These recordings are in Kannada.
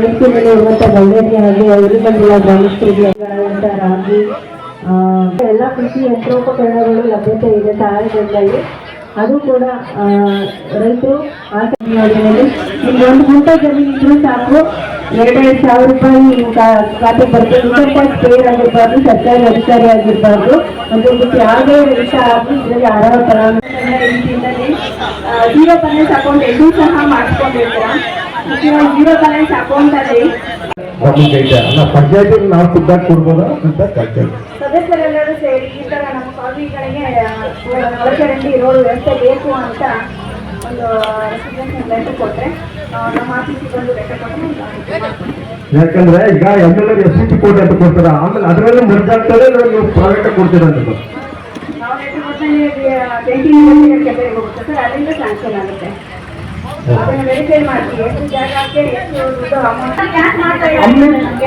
ಮೈಸೂರಿನಲ್ಲಿ ಇರುವಂಥ ಬಳ್ಳೇರಿ ಹಾಗೆ ಉರಿಮಂಡಲ ಗ್ರಾಮಸ್ಥರಿಗೆ ಎಲ್ಲ ಕೃಷಿ ಯಂತ್ರೋಪಕರಣಗಳು ಲಭ್ಯತೆ ಇದೆ ಸಹಾಯಧನದಲ್ಲಿ ಅದು ಕೂಡ ರೈತರು ಯೋಜನೆಯಲ್ಲಿ ನಿಮ್ಗೆ ಒಂದು ಗುಂಟ ಜಮೀನು ಇದ್ರೂ ಸಾಕು. ಎರಡೆರಡು ಸಾವಿರ ರೂಪಾಯಿ ಖಾತೆ ಬರ್ತದೆ ಇನ್ಕಮ್ ಪೇರ್ ಆಗಿರ್ಬಾರ್ದು, ಸರ್ಕಾರಿ ಅಧಿಕಾರಿ ಆಗಿರ್ಬಾರ್ದು. ಒಂದು ಯಾವುದೇ ರೈತ ಆಗಿ ಇದರಲ್ಲಿ ಆರಾಮ ರೀತಿಯಲ್ಲಿ ಜೀರೋ ಬ್ಯಾಲೆನ್ಸ್ ಅಕೌಂಟ್ ಎಲ್ಲೂ ಸಹ ಮಾಡಿಸ್ಕೊಂಡಿರ್ತೀರ ಜೀರೋ ಬ್ಯಾಲೆನ್ಸ್ ಅಕೌಂಟ್ ಅಲ್ಲಿ ಗಮನಿಕ ಇದೆ ಅಲ್ಲ ಪಂಚಾಯತಿಗೆ ನಾವು ಕೊಡ್ಬೋದಾ ಅಂತ ಕೇಳ್ತೇವೆ ಸದಸ್ಯರೆಲ್ಲರೂ ಸೇರಿ ಈ ತರ ನಮ್ಮ ಕಾಲನಿಗಳಿಗೆ ಒಳಚರಂಡಿ ರೋಡ್ ವ್ಯವಸ್ಥೆ ಬೇಕು ಅಂತ ಒಂದು ರೆಸಿಗ್ನೇಷನ್ ಲೆಟರ್ ನಮ್ಮ ಆಫೀಸಿಗೆ ಬಂದು ಲೆಟರ್ ಕೊಟ್ಟರೆ ಯಾಕಂದ್ರೆ ಈಗ ಎಂ ಎಲ್ ಎಸ್ ಸಿ ಕೋಟಿ ಅಂತ ಕೊಡ್ತಾರೆ ಆಮೇಲೆ ಅದರಲ್ಲೇ ಮರ್ಜಾಗ್ತದೆ ನೀವು ಪ್ರೈವೇಟ್ ಕೊಡ್ತೀರ ಅಂತ ನಾವು ಲೆಟರ್ ಕೊಟ್ಟರೆ ಟ್ವೆಂಟಿ ಮಿನಿಟ್ಸ್ ಹೋಗುತ್ತೆ. ಸರ್ ಅಲ್ಲಿಂದ ಸ್ಯಾಂಕ್ಷನ್ ಆಗುತ್ತೆ.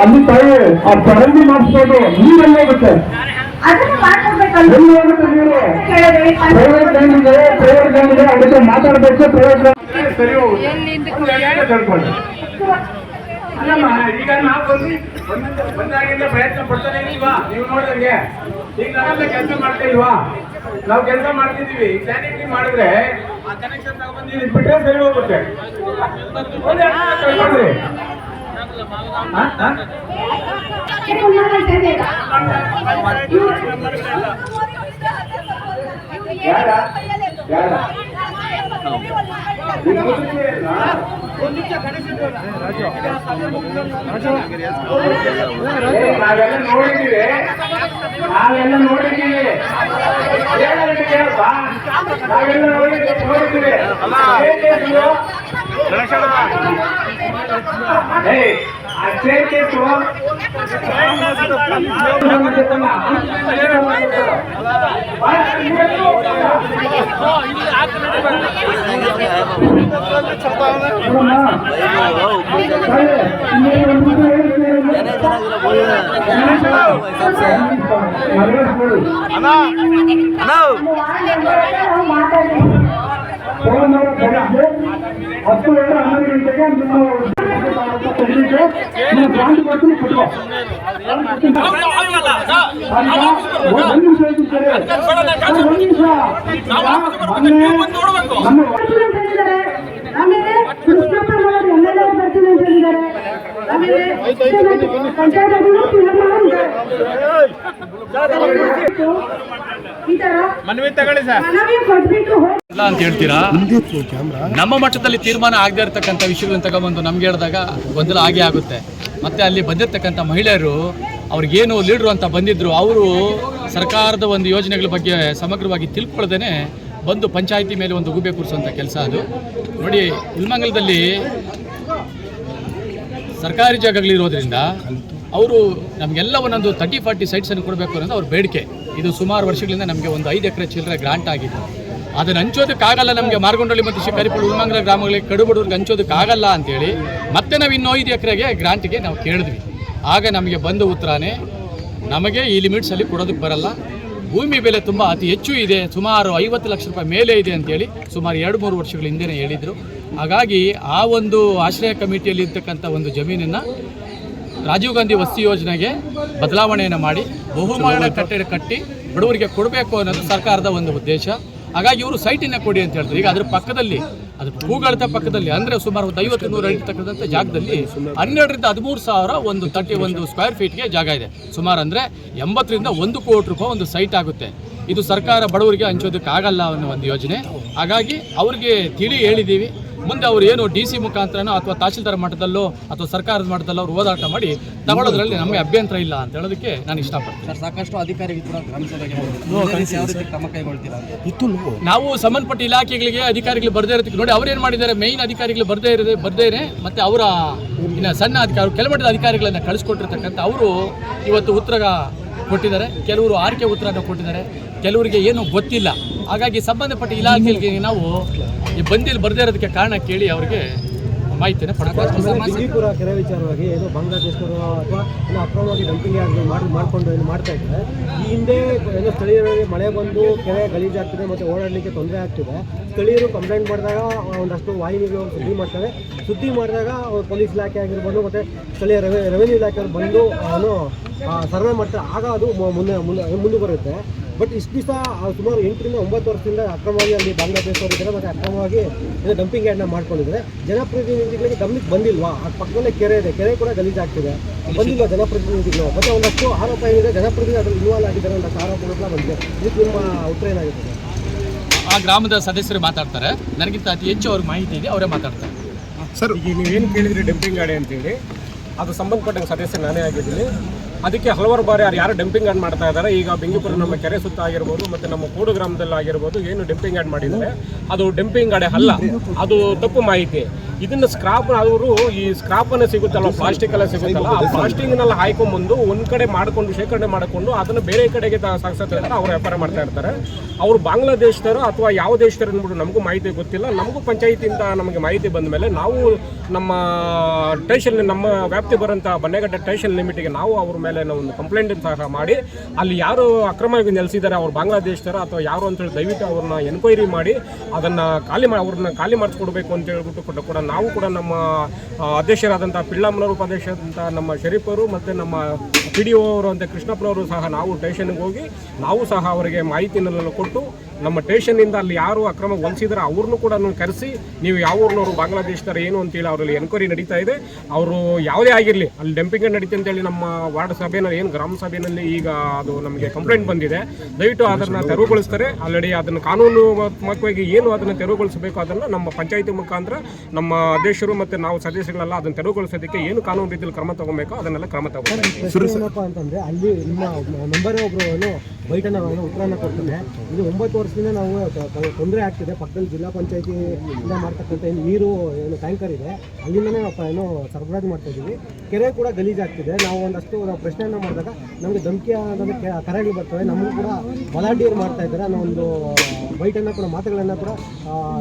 ಅಲ್ಲಿ ತಾಯಿ ಆ ಚರಂಡಿ ಮಾಡಿಸ್ಬೋದು. ನೀರೆಲ್ಲ ಹೋಗುತ್ತೆ. ಅದಕ್ಕೆ ಮಾತಾಡಬೇಕು. ಪ್ರೈವೇಟ್ ಈಗ ನಾವು ಬಂದು ಬಂದ- ಬಂದಾಗಿಂದ ಪ್ರಯತ್ನ ಪಡ್ತಾನೆ ಇಲ್ವಾ ನೀವು ನೋಡಿದಂಗೆ ಈಗ ನಾವೆಲ್ಲ ಕೆಲಸ ಮಾಡ್ತಾ ಇಲ್ವಾ? ನಾವು ಕೆಲಸ ಮಾಡ್ತಿದೀವಿ ಸ್ಯಾನಿಟರಿ ಮಾಡಿದ್ರೆ ಬಿಟ್ರೆ ಸರಿ ಹೋಗುತ್ತೆ ನಾವೆಲ್ಲ ನೋಡಿದ್ದೀವಿ. ನಾವೆಲ್ಲ ನೋಡಿದ್ದೀವಿ. ಏನಂತ ಗಂಟೆ ಹನ್ನೊಂದು ಗಂಟೆಗೆ ನಿಮ್ಮ ಬ್ರಾಂಚ್ ಬರ್ತೀನಿ ಕೊಟ್ಟು ಒಂದು ನಿಮಿಷ ಇದ್ದೀನಿ ಒಂದು ನಿಮಿಷ ಮೊನ್ನೆ ನಮ್ಮ ಆಮೇಲೆ ಕೃಷ್ಣಪ್ಪ ಅವರು ಎಮ್ಎಲ್ಎ ಬರ್ತೀನಿ ಅಂತ ಹೇಳಿದ್ದಾರೆ ಆಮೇಲೆ ಪಂಚಾಯತ್ ಈ ತರ ಮನವಿ ತಗೊಳ್ಳಿ ಸರ್. ಮನವಿ ಕೊಟ್ಬಿಟ್ಟು ಹೋಗಿ. ಇಲ್ಲ ಅಂತ ಹೇಳ್ತೀರಾ? ನಮ್ಮ ಮಟ್ಟದಲ್ಲಿ ತೀರ್ಮಾನ ಆಗದೆ ಇರತಕ್ಕಂಥ ವಿಷಯಗಳನ್ನ ತಗೊಂಬಂದು ನಮ್ಗೆ ಹೇಳಿದಾಗ ಗೊಂದಲ ಆಗೇ ಆಗುತ್ತೆ. ಮತ್ತೆ ಅಲ್ಲಿ ಬಂದಿರತಕ್ಕಂಥ ಮಹಿಳೆಯರು ಅವ್ರಿಗೇನು ಲೀಡ್ರು ಅಂತ ಬಂದಿದ್ರು ಅವರು ಸರ್ಕಾರದ ಒಂದು ಯೋಜನೆಗಳ ಬಗ್ಗೆ ಸಮಗ್ರವಾಗಿ ತಿಳ್ಕೊಳ್ಳದೇನೆ ಬಂದು ಪಂಚಾಯಿತಿ ಮೇಲೆ ಒಂದು ಗೂಬೆ ಕೂರಿಸುವಂಥ ಕೆಲಸ ಅದು. ನೋಡಿ ಇಲ್ಮಂಗಲದಲ್ಲಿ ಸರ್ಕಾರಿ ಜಾಗಗಳಿರೋದ್ರಿಂದ ಅವರು ನಮಗೆಲ್ಲ ಒಂದೊಂದು ತರ್ಟಿ ಫಾರ್ಟಿ ಸೈಟ್ಸನ್ನು ಕೊಡಬೇಕು ಅನ್ನೋದು ಅವ್ರ ಬೇಡಿಕೆ. ಇದು ಸುಮಾರು ವರ್ಷಗಳಿಂದ ನಮಗೆ ಒಂದು ಐದು ಎಕರೆ ಚಿಲ್ಲರೆ ಗ್ರಾಂಟ್ ಆಗಿದೆ ಅದನ್ನು ಹಂಚೋದಕ್ಕಾಗಲ್ಲ ನಮಗೆ ಮಾರ್ಗೊಂಡಳ್ಳಿ ಮತ್ತು ಶಿಕಾರಿಪುರ ಉಲ್ಮಂಗಲ ಗ್ರಾಮಗಳಿಗೆ ಕಡುಬಡವ್ರಿಗೆ ಹಂಚೋದಕ್ಕಾಗಲ್ಲ ಅಂತೇಳಿ ಮತ್ತೆ ನಾವು ಇನ್ನೂ ಐದು ಎಕರೆಗೆ ಗ್ರಾಂಟಿಗೆ ನಾವು ಕೇಳಿದ್ವಿ. ಆಗ ನಮಗೆ ಬಂದ ಉತ್ತರನೇ ನಮಗೆ ಈ ಲಿಮಿಟ್ಸಲ್ಲಿ ಕೊಡೋದಕ್ಕೆ ಬರಲ್ಲ. ಭೂಮಿ ಬೆಲೆ ತುಂಬ ಅತಿ ಹೆಚ್ಚು ಇದೆ. ಸುಮಾರು ಐವತ್ತು ಲಕ್ಷ ರೂಪಾಯಿ ಮೇಲೆ ಇದೆ ಅಂತೇಳಿ ಸುಮಾರು ಎರಡು, ಮೂರು ವರ್ಷಗಳ ಹಿಂದೆನೇ ಹೇಳಿದರು. ಹಾಗಾಗಿ ಆ ಒಂದು ಆಶ್ರಯ ಕಮಿಟಿಯಲ್ಲಿ ಇರ್ತಕ್ಕಂಥ ಒಂದು ಜಮೀನನ್ನು ರಾಜೀವ್ ಗಾಂಧಿ ವಸತಿ ಯೋಜನೆಗೆ ಬದಲಾವಣೆಯನ್ನು ಮಾಡಿ ಬಹುಮಾನ ಕಟ್ಟಡ ಕಟ್ಟಿ ಬಡವರಿಗೆ ಕೊಡಬೇಕು ಅನ್ನೋದು ಸರ್ಕಾರದ ಒಂದು ಉದ್ದೇಶ. ಹಾಗಾಗಿ ಇವರು ಸೈಟಿನ ಕೊಡಿ ಅಂತ ಹೇಳ್ತಾರೆ. ಈಗ ಅದ್ರ ಪಕ್ಕದಲ್ಲಿ, ಅದು ಭೂಗಳತ ಪಕ್ಕದಲ್ಲಿ, ಅಂದರೆ ಸುಮಾರು ಒಂದು ಐವತ್ತು ನೂರು ಅಡಿ ಜಾಗದಲ್ಲಿ ಹನ್ನೆರಡರಿಂದ ಹದಿಮೂರು ಸಾವಿರ ಒಂದು ತರ್ಟಿ ಒಂದು ಸ್ಕ್ವೇರ್ ಫೀಟ್ಗೆ ಜಾಗ ಇದೆ. ಸುಮಾರು ಅಂದರೆ ಎಂಬತ್ತರಿಂದ ಒಂದು ಕೋಟಿ ರೂಪಾಯಿ ಒಂದು ಸೈಟ್ ಆಗುತ್ತೆ. ಇದು ಸರ್ಕಾರ ಬಡವರಿಗೆ ಹಂಚೋದಕ್ಕೆ ಆಗಲ್ಲ ಅನ್ನೋ ಒಂದು ಯೋಜನೆ. ಹಾಗಾಗಿ ಅವ್ರಿಗೆ ತಿಳಿ ಹೇಳಿದ್ದೀವಿ. ಮುಂದೆ ಅವರು ಏನು ಡಿ ಸಿ ಮುಖಾಂತರನೋ ಅಥವಾ ತಹಶೀಲ್ದಾರ್ ಮಟ್ಟದಲ್ಲೋ ಅಥವಾ ಸರ್ಕಾರದ ಮಟ್ಟದಲ್ಲೋ ಅವ್ರು ಹೋದಾಟ ಮಾಡಿ ತಗೊಳ್ಳೋದ್ರಲ್ಲಿ ನಮಗೆ ಅಭ್ಯಂತರ ಇಲ್ಲ ಅಂತ ಹೇಳೋದಕ್ಕೆ ನಾನು ಇಷ್ಟಪಡ್ತೀನಿ. ಸಾಕಷ್ಟು ಅಧಿಕಾರಿಗಳು ನಾವು ಸಂಬಂಧಪಟ್ಟ ಇಲಾಖೆಗಳಿಗೆ ಅಧಿಕಾರಿಗಳು ಬರದೇ ಇರೋದಕ್ಕೆ ನೋಡಿ ಅವ್ರು ಏನು ಮಾಡಿದ್ದಾರೆ? ಮೇಯ್ನ್ ಅಧಿಕಾರಿಗಳು ಬರದೇ ಇರೋದೇ ಬರದೇ ಇರೇ ಮತ್ತೆ ಅವರ ಇನ್ನು ಸಣ್ಣ ಅಧಿಕಾರಿ ಕೆಳಮಟ್ಟದ ಅಧಿಕಾರಿಗಳನ್ನು ಕಳಿಸ್ಕೊಟ್ಟಿರ್ತಕ್ಕಂಥ ಅವರು ಇವತ್ತು ಉತ್ತರ ಕೊಟ್ಟಿದ್ದಾರೆ. ಕೆಲವರು ಆರ್ಕೆ ಉತ್ತರನ ಕೊಟ್ಟಿದ್ದಾರೆ. ಕೆಲವರಿಗೆ ಏನು ಗೊತ್ತಿಲ್ಲ. ಹಾಗಾಗಿ ಸಂಬಂಧಪಟ್ಟ ಇಲಾಖೆಗೆ ನಾವು ಈ ಬಂದಿಲ್ಲಿ ಬರದೇ ಇರೋದಕ್ಕೆ ಕಾರಣ ಕೇಳಿ ಅವರಿಗೆ ಮಾಹಿತಿಯನ್ನು ಪಡ್ಕೊಳ್ತೀವಿ ಬಂಡೀಪುರ ಕೆರೆ ವಿಚಾರವಾಗಿ ಏನು ಬಾಂಗ್ಲಾದೇಶರು ಅಥವಾ ಏನು ಅಕ್ರಮವಾಗಿ ಡಂಪಿಂಗ್ ಯಾರ್ಡ್ ಮಾಡಿ ಮಾಡಿಕೊಂಡು ಏನು ಮಾಡ್ತಾ ಇದ್ದಾರೆ. ಈ ಹಿಂದೆ ಏನು ಸ್ಥಳೀಯರಿಗೆ ಮಳೆ ಬಂದು ಕೆರೆ ಗಲೀಜಾಗ್ತದೆ ಮತ್ತು ಓಡಾಡಲಿಕ್ಕೆ ತೊಂದರೆ ಆಗ್ತಿದೆ. ಸ್ಥಳೀಯರು ಕಂಪ್ಲೇಂಟ್ ಮಾಡಿದಾಗ ಒಂದಷ್ಟು ವಾಹಿನಿಗಳು ಸುದ್ದಿ ಮಾಡ್ತಾರೆ ಸುದ್ದಿ ಮಾಡಿದಾಗ ಪೊಲೀಸ್ ಇಲಾಖೆ ಆಗಿರ್ಬೋದು ಮತ್ತು ಸ್ಥಳೀಯ ರೆವೆ ರೆವೆನ್ಯೂ ಇಲಾಖೆಯವರು ಬಂದು ಅವನು ಸರ್ವೆ ಮಾಡ್ತಾರೆ. ಆಗ ಅದು ಮುಂದೆ ಮುಂದೆ ಮುಂದೆ ಬರುತ್ತೆ. ಬಟ್ ಇಷ್ಟು ದಿವಸ ಸುಮಾರು ಎಂಟರಿಂದ ಒಂಬತ್ತು ವರ್ಷದಿಂದ ಅಕ್ರಮವಾಗಿ ಅಲ್ಲಿ ಬಾಂಗ್ಲಾದೇಶವರು ಇದ್ದಾರೆ ಮತ್ತು ಅಕ್ರಮವಾಗಿ ಇದು ಡಂಪಿಂಗ್ ಯಾರ್ಡ್ನ ಮಾಡ್ಕೊಂಡಿದ್ದಾರೆ. ಜನಪ್ರತಿನಿಧಿಗಳಿಗೆ ಗಮನಕ್ಕೆ ಬಂದಿಲ್ವಾ? ಆ ಪಕ್ಕದಲ್ಲೇ ಕೆರೆ ಇದೆ. ಕೆರೆ ಕೂಡ ಗಲೀಜಾಗ್ತಿದೆ ಬಂದಿಲ್ಲ ಜನಪ್ರತಿನಿಧಿಗಳು? ಮತ್ತೆ ಒಂದಷ್ಟು ಆರೋಪ ಏನಿದೆ? ಜನಪ್ರತಿನಿಧಿ ಅದ್ರಲ್ಲಿ ಇನ್ವಾಲ್ವ್ ಆಗಿದ್ದಾರೆ ಅಂತ ಆರೋಪಗಳೆಲ್ಲ ಕೂಡ ಬಂದಿದೆ. ಇದಕ್ಕೆ ನಿಮ್ಮ ಉತ್ತರ ಏನಾಗಿದೆ ಆ ಗ್ರಾಮದ ಸದಸ್ಯರು ಮಾತಾಡ್ತಾರೆ. ನನಗಿಂತ ಅತಿ ಹೆಚ್ಚು ಅವ್ರಿಗೆ ಮಾಹಿತಿ ಇದೆ. ಅವರೇ ಮಾತಾಡ್ತಾರೆ. ಸರ್ ಈಗ ನೀವೇನು ಕೇಳಿದ್ರಿ ಡಂಪಿಂಗ್ ಗಾಡಿ ಅಂತೇಳಿ? ಅದು ಸಂಬಂಧಪಟ್ಟ ಸದಸ್ಯ ನಾನೇ ಆಗಿದ್ದೀನಿ. ಅದಕ್ಕೆ ಹಲವಾರು ಬಾರಿ ಯಾರು ಯಾರು ಡಂಪಿಂಗ್ ಆ್ಯಡ್ ಮಾಡ್ತಾ ಇದ್ದಾರೆ. ಈಗ ಬೆಂಗಿಪುರ ನಮ್ಮ ಕೆರೆ ಸುತ್ತ ಆಗಿರ್ಬೋದು, ಮತ್ತು ನಮ್ಮ ಕೂಡು ಗ್ರಾಮದಲ್ಲಿ ಆಗಿರ್ಬೋದು, ಏನು ಡಂಪಿಂಗ್ ಆ್ಯಡ್ ಮಾಡಿದ್ದಾರೆ. ಅದು ಡಂಪಿಂಗ್ ಗಾಡಿ ಅಲ್ಲ, ಅದು ತಪ್ಪು ಮಾಹಿತಿ. ಇದನ್ನ ಸ್ಕ್ರಾಪ್ ಅವರು ಈ ಸ್ಕ್ರಾಪ್ ಅನ್ನ ಸಿಗುತ್ತಲ್ಲ ಪ್ಲಾಸ್ಟಿಕ್ ಎಲ್ಲ ಸಿಗುತ್ತಲ್ಲ, ಆ ಪ್ಲಾಸ್ಟಿಕ್ನೆಲ್ಲ ಹಾಯ್ಕೊಂಡ್ಬಂದು ಒಂದು ಕಡೆ ಮಾಡಿಕೊಂಡು, ಶೇಖರಣೆ ಮಾಡಿಕೊಂಡು, ಅದನ್ನ ಬೇರೆ ಕಡೆಗೆ ಸಾಗಿಸ್ತಾ ಅವರು ವ್ಯಾಪಾರ ಮಾಡ್ತಾ ಇರ್ತಾರೆ. ಅವರು ಬಾಂಗ್ಲಾದೇಶದವರು ಅಥವಾ ಯಾವ ದೇಶದವರು ಅಂದ್ಬಿಟ್ಟು ನಮಗೂ ಮಾಹಿತಿ ಗೊತ್ತಿಲ್ಲ. ನಮಗೂ ಪಂಚಾಯತಿಯಿಂದ ನಮಗೆ ಮಾಹಿತಿ ಬಂದ ಮೇಲೆ ನಾವು ನಮ್ಮ ಟೇಷನ್ ನಮ್ಮ ವ್ಯಾಪ್ತಿ ಬರೋಂಥ ಬನ್ನೇಘಟ್ಟ ಲಿಮಿಟ್ ಲಿಮಿಟಿಗೆ ನಾವು ಅವ್ರ ಮೇಲೆ ನಾವು ಒಂದು ಕಂಪ್ಲೇಂಟ್ ಸಹ ಮಾಡಿ, ಅಲ್ಲಿ ಯಾರು ಅಕ್ರಮವಾಗಿ ನೆಲೆಸಿದ್ದಾರೆ, ಅವ್ರು ಬಾಂಗ್ಲಾದೇಶದರ ಅಥವಾ ಯಾರು ಅಂತೇಳಿ ದಯವಿಟ್ಟು ಅವ್ರನ್ನ ಎನ್ಕ್ವೈರಿ ಮಾಡಿ, ಅದನ್ನು ಖಾಲಿ ಮಾಡಿ ಅವ್ರನ್ನ ಖಾಲಿ ಮಾಡಿಸ್ಕೊಡ್ಬೇಕು ಅಂತ ಹೇಳ್ಬಿಟ್ಟು ಕೂಡ ಕೂಡ ನಾವು ಕೂಡ ನಮ್ಮ ಅಧ್ಯಕ್ಷರಾದಂಥ ಪಿಳ್ಳಮ್ಮನವರು ಪ್ರದೇಶದಂಥ ನಮ್ಮ ಶರೀಫರು ಮತ್ತು ನಮ್ಮ ಪಿ ಡಿ ಅವರು ಅಂತ ಕೃಷ್ಣಪ್ಪನವರು ಸಹ ನಾವು ಟೇಷನ್ಗೆ ಹೋಗಿ, ನಾವು ಸಹ ಅವರಿಗೆ ಮಾಹಿತಿನೆಲ್ಲ ಕೊಟ್ಟು, ನಮ್ಮ ಟೇಷನ್ನಿಂದ ಅಲ್ಲಿ ಯಾರು ಅಕ್ರಮ ಹೊಲಿಸಿದ್ರೆ ಅವ್ರನ್ನೂ ಕೂಡ ಕರೆಸಿ, ನೀವು ಯಾವ ಊರಿನವರು, ಬಾಂಗ್ಲಾದೇಶದವ್ರು ಏನು ಅಂತೇಳಿ ಅವರಲ್ಲಿ ಎನ್ಕ್ವೈರಿ ನಡೀತಾ ಇದೆ. ಅವರು ಯಾವುದೇ ಆಗಿರಲಿ, ಅಲ್ಲಿ ಡಂಪಿಂಗ್ ನಡೀತೆ ಅಂತೇಳಿ ನಮ್ಮ ವಾರ್ಡ್ ಸಭೆಯಲ್ಲಿ ಏನು ಗ್ರಾಮ ಸಭೆಯಲ್ಲಿ ಈಗ ಅದು ನಮಗೆ ಕಂಪ್ಲೇಂಟ್ ಬಂದಿದೆ. ದಯವಿಟ್ಟು ಅದನ್ನು ತೆರವುಗೊಳಿಸ್ತಾರೆ. ಆಲ್ರೆಡಿ ಅದನ್ನು ಕಾನೂನುತ್ಮಕವಾಗಿ ಏನು ಅದನ್ನು ತೆರವುಗೊಳಿಸಬೇಕು ಅದನ್ನು ನಮ್ಮ ಪಂಚಾಯಿತಿ ಮುಖಾಂತರ ನಮ್ಮ ಅಧ್ಯಕ್ಷರು ಮತ್ತು ನಾವು ಸದಸ್ಯಗಳೆಲ್ಲ ಅದನ್ನು ತೆರವುಗೊಳಿಸೋದಕ್ಕೆ ಏನು ಕಾನೂನು ರೀತಿಯಲ್ಲಿ ಕ್ರಮ ತಗೋಬೇಕು ಅದನ್ನೆಲ್ಲ ಕ್ರಮ ತಗೋಬೇಕು. ಅಂತಂದ್ರೆ ಅಲ್ಲಿ ನಿಮ್ಮ ಮೆಂಬರೇ ಒಬ್ಬರು ಬೈಟನ್ನ ಉತ್ತರನ ಕೊಡ್ತಾನೆ ಇದು ಒಂಬತ್ತು ವರ್ಷದಿಂದ ನಾವು ತೊಂದರೆ ಆಗ್ತಿದೆ. ಪಕ್ಕದಲ್ಲಿ ಜಿಲ್ಲಾ ಪಂಚಾಯಿತಿ ಇಂದ ಮಾಡ್ತಕ್ಕಂಥ ಏನು ನೀರು ಏನು ಟ್ಯಾಂಕರ್ ಇದೆ. ಅಲ್ಲಿಂದನೇ ಏನು ಸರಬರಾಜು ಮಾಡ್ತಾ ಇದ್ದೀವಿ ಕೆರೆ ಕೂಡ ಗಲೀಜಾಗ್ತಿದೆ. ನಾವು ಒಂದಷ್ಟು ಪ್ರಶ್ನೆಯನ್ನು ಮಾಡಿದಾಗ ನಮಗೆ ಧಮಕಿ ಕೆ- ಕರೆಗಳು ಬರ್ತವೆ ನಮಗೂ ಕೂಡ ವಾಲಂಟಿಯರ್ ಮಾಡ್ತಾ ಇದ್ದಾರೆ ಅನ್ನೋ ಒಂದು ಬೈಟನ್ನು ಕೂಡ, ಮಾತುಗಳನ್ನು ಕೂಡ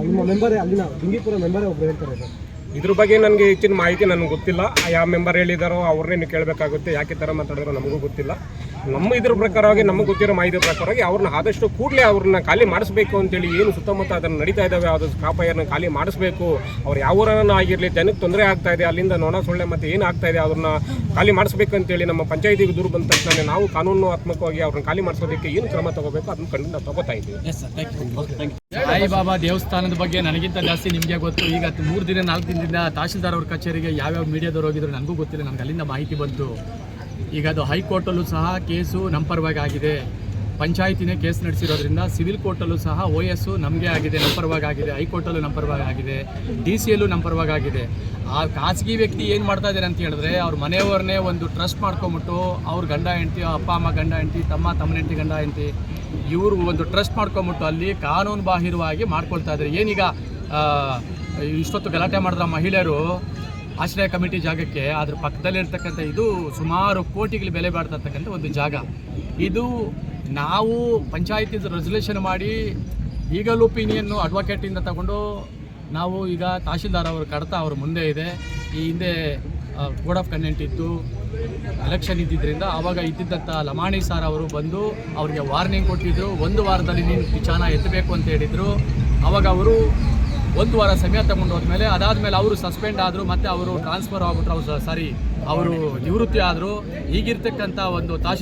ನಿಮ್ಮ ಮೆಂಬರೇ ಅಲ್ಲಿನ ಬಿಂಗಿಪುರ ಮೆಂಬರೇ ಒಬ್ಬರು ಹೇಳ್ತಾರೆ ಸರ್. ಇದ್ರ ಬಗ್ಗೆ ನನಗೆ ಹೆಚ್ಚಿನ ಮಾಹಿತಿ ನನಗೆ ಗೊತ್ತಿಲ್ಲ. ಯಾವ ಮೆಂಬರ್ ಹೇಳಿದಾರೋ ಅವ್ರನ್ನೇ ಕೇಳಬೇಕಾಗುತ್ತೆ. ಯಾಕೆ ಥರ ಮಾತಾಡಿದ್ರು ನಮಗೂ ಗೊತ್ತಿಲ್ಲ. ನಮ್ಮ ಇದ್ರ ಪ್ರಕಾರವಾಗಿ ನಮಗೆ ಗೊತ್ತಿರೋ ಮಾಹಿತಿ ಪ್ರಕಾರವಾಗಿ ಅವ್ರನ್ನ ಆದಷ್ಟು ಕೂಡಲೇ ಅವ್ರನ್ನ ಖಾಲಿ ಮಾಡಿಸ್ಬೇಕು ಅಂತೇಳಿ ಏನು ಸುತ್ತಮುತ್ತ ಅದನ್ನು ನಡೀತಾ ಇದ್ದಾವೆ ಅದು ಕಾಪಾಯರ್ನ ಖಾಲಿ ಮಾಡಿಸ್ಬೇಕು. ಅವ್ರು ಯಾವ ಊರನ್ನ ಆಗಿರಲಿ, ಜನಕ್ಕೆ ತೊಂದರೆ ಆಗ್ತಾ ಇದೆ, ಅಲ್ಲಿಂದ ನೊಣ ಸೊಳ್ಳೆ ಮತ್ತು ಏನು ಆಗ್ತಾ ಇದೆ, ಅವ್ರನ್ನ ಖಾಲಿ ಮಾಡಿಸ್ಬೇಕು ಅಂತೇಳಿ ನಮ್ಮ ಪಂಚಾಯತಿಗೆ ದೂರು ಬಂದ ತಕ್ಷಣ ನಾವು ಕಾನೂನಾತ್ಮಕವಾಗಿ ಅವ್ರನ್ನ ಖಾಲಿ ಮಾಡಿಸೋದಕ್ಕೆ ಏನು ಕ್ರಮ ತಗೋಬೇಕು ಅದನ್ನು ಖಂಡಿತ ತಗೋತಾ ಇದ್ದೀವಿ. ಸಾಯಿಬಾಬಾ ದೇವಸ್ಥಾನದ ಬಗ್ಗೆ ನನಗಿಂತ ಜಾಸ್ತಿ ನಿಮಗೆ ಗೊತ್ತು. ಈಗ ಮೂರು ದಿನ, ನಾಲ್ಕು ದಿನದಿಂದ ತಹಶೀಲ್ದಾರ್ ಅವ್ರ ಕಚೇರಿಗೆ ಯಾವ್ಯಾವ ಮೀಡಿಯಾದವ್ರು ಹೋಗಿದ್ರು ನನಗೂ ಗೊತ್ತಿಲ್ಲ. ನನಗೆ ಅಲ್ಲಿಂದ ಮಾಹಿತಿ ಬಂತು. ಈಗ ಅದು ಹೈಕೋರ್ಟಲ್ಲೂ ಸಹ ಕೇಸು ನಮ್ಮ ಪರವಾಗಿ ಆಗಿದೆ. ಪಂಚಾಯತಿನೇ ಕೇಸ್ ನಡೆಸಿರೋದ್ರಿಂದ ಸಿವಿಲ್ ಕೋರ್ಟಲ್ಲೂ ಸಹ ಓ ಎಸ್ಸು ನಮಗೆ ಆಗಿದೆ, ನಮ್ಮ ಪರವಾಗಿ ಆಗಿದೆ, ಹೈಕೋರ್ಟಲ್ಲೂ ನಮ್ಮ ಪರವಾಗಿ ಆಗಿದೆ, ಡಿ ಸಿ ಯಲ್ಲೂ ನಮ್ಮ ಪರವಾಗಿ ಆಗಿದೆ. ಆ ಖಾಸಗಿ ವ್ಯಕ್ತಿ ಏನು ಮಾಡ್ತಾ ಇದ್ದಾರೆ ಅಂತ ಹೇಳಿದ್ರೆ ಅವ್ರ ಮನೆಯವ್ರನ್ನೇ ಒಂದು ಟ್ರಸ್ಟ್ ಮಾಡ್ಕೊಂಬಿಟ್ಟು ಅವ್ರ ಗಂಡ ಹೆಂಡತಿ ಅಪ್ಪ, ಅಮ್ಮ ಗಂಡ ಹೆಂಡತಿ, ತಮ್ಮ ತಮ್ಮನ ಹೆಂಡತಿ, ಗಂಡ ಹೆಂಡತಿ, ಇವರು ಒಂದು ಟ್ರಸ್ಟ್ ಮಾಡ್ಕೊಂಬಿಟ್ಟು ಅಲ್ಲಿ ಕಾನೂನು ಬಾಹಿರವಾಗಿ ಮಾಡ್ಕೊಳ್ತಾ ಇದ್ದಾರೆ ಏನೀಗ ಇಷ್ಟೊತ್ತು ಗಲಾಟೆ ಮಾಡಿದ್ರ ಮಹಿಳೆಯರು ಆಶ್ರಯ ಕಮಿಟಿ ಜಾಗಕ್ಕೆ ಅದ್ರ ಪಕ್ಕದಲ್ಲಿರ್ತಕ್ಕಂಥ ಇದು ಸುಮಾರು ಕೋಟಿಗಳು ಬೆಲೆ ಬಾಡ್ತಕ್ಕಂಥ ಒಂದು ಜಾಗ. ಇದು ನಾವು ಪಂಚಾಯತಿ ರೆಸಲ್ಯೂಷನ್ ಮಾಡಿ ಈಗಲೂ ಒಪಿನಿಯನ್ನು ಅಡ್ವೊಕೇಟಿಂದ ತಗೊಂಡು ನಾವು ಈಗ ತಹಶೀಲ್ದಾರ್ ಅವರು ಕಡತ ಅವ್ರ ಮುಂದೆ ಇದೆ. ಈ ಹಿಂದೆ ಕೋಡ್ ಆಫ್ ಕಂಟೆಂಟ್ ಇತ್ತು ಎಲೆಕ್ಷನ್ ಇದ್ದಿದ್ದರಿಂದ ಆವಾಗ ಇದ್ದಿದ್ದಂಥ ಲಮಾಣಿ ಸಾರ್ ಅವರು ಬಂದು ಅವ್ರಿಗೆ ವಾರ್ನಿಂಗ್ ಕೊಟ್ಟಿದ್ದರು ಒಂದು ವಾರದಲ್ಲಿ ನೀನು ವಿಚಾರ ಎತ್ತಬೇಕು ಅಂತ ಹೇಳಿದರು. ಆವಾಗ ಅವರು ಒಂದು ವಾರ ಸಮಯ ತಗೊಂಡು ಹೋದ್ಮೇಲೆ ಅದಾದ್ಮೇಲೆ ಅವರು ಸಸ್ಪೆಂಡ್ ಆದರು, ಮತ್ತೆ ಅವರು ಟ್ರಾನ್ಸ್ಫರ್ ಆಗ್ಬಿಟ್ರು. ಅವ್ರು ಸಾರಿ, ಅವರು ನಿವೃತ್ತಿ ಆದರು. ಈಗಿರ್ತಕ್ಕಂಥ ಒಂದು ತಹಶೀಲ್